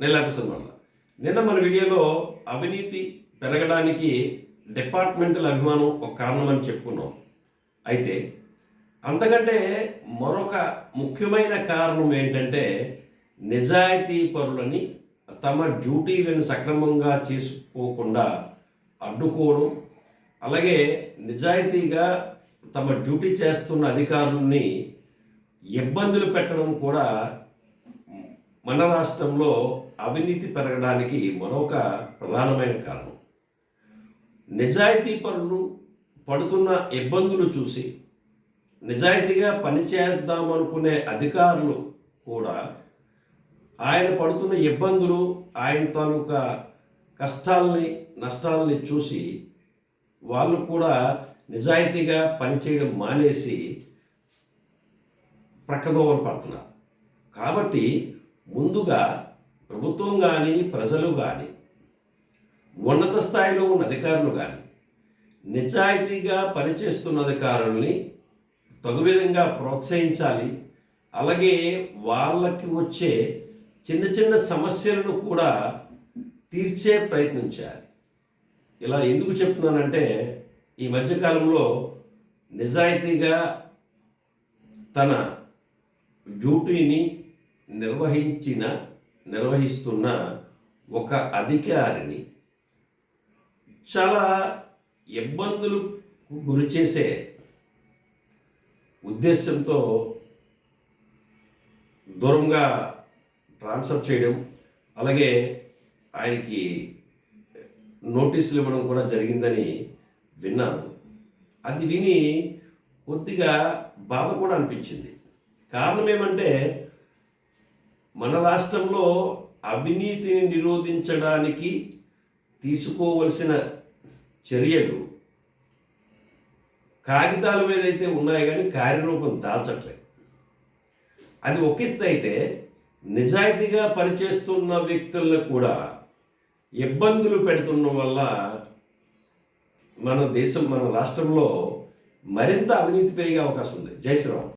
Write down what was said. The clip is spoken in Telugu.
నెల ఎపిసోడ్ నిన్న మన వీడియోలో అవినీతి పెరగడానికి డిపార్ట్మెంటల్ అభిమానం ఒక కారణం అని చెప్పుకున్నాం. అయితే అంతకంటే మరొక ముఖ్యమైన కారణం ఏంటంటే నిజాయితీ పరులని తమ డ్యూటీలను సక్రమంగా చేసుకోకుండా అడ్డుకోవడం అలాగే నిజాయితీగా తమ డ్యూటీ చేస్తున్న అధికారుల్ని ఇబ్బందులు పెట్టడం కూడా మన రాష్ట్రంలో అవినీతి పెరగడానికి మరొక ప్రధానమైన కారణం. నిజాయితీ పనులు పడుతున్న ఇబ్బందులు చూసి నిజాయితీగా పనిచేద్దామనుకునే అధికారులు కూడా ఆయన పడుతున్న ఇబ్బందులు ఆయన తాలూకా కష్టాలని నష్టాలని చూసి వాళ్ళు కూడా నిజాయితీగా పనిచేయడం మానేసి ప్రక్కదోవలు పడుతున్నారు. కాబట్టి ముందుగా ప్రభుత్వం కానీ ప్రజలు కానీ ఉన్నత స్థాయిలో ఉన్న అధికారులు కానీ నిజాయితీగా పనిచేస్తున్న అధికారుల్ని తగు విధంగా ప్రోత్సహించాలి. అలాగే వాళ్ళకి వచ్చే చిన్న చిన్న సమస్యలను కూడా తీర్చే ప్రయత్నం చేయాలి. ఇలా ఎందుకు చెప్తున్నానంటే ఈ మధ్యకాలంలో నిజాయితీగా తన డ్యూటీని నిర్వహించిన నిర్వహిస్తున్న ఒక అధికారిని చాలా ఇబ్బందులకు గురి చేసే ఉద్దేశంతో దూరంగా ట్రాన్స్ఫర్ చేయడం అలాగే ఆయనకి నోటీసులు ఇవ్వడం కూడా జరిగిందని విన్నాను. అది విని కొద్దిగా బాధ కూడా అనిపించింది. కారణం ఏమంటే మన రాష్ట్రంలో అవినీతిని నిరోధించడానికి తీసుకోవలసిన చర్యలు కాగితాల మీద అయితే ఉన్నాయి కానీ కార్యరూపం దాల్చట్లేదు. అది ఒక ఎత్తు అయితే నిజాయితీగా పనిచేస్తున్న వ్యక్తులను కూడా ఇబ్బందులు పెడుతున్న వల్ల మన దేశం మన రాష్ట్రంలో మరింత అవినీతి పెరిగే అవకాశం ఉంది. జై శ్రీరామ్.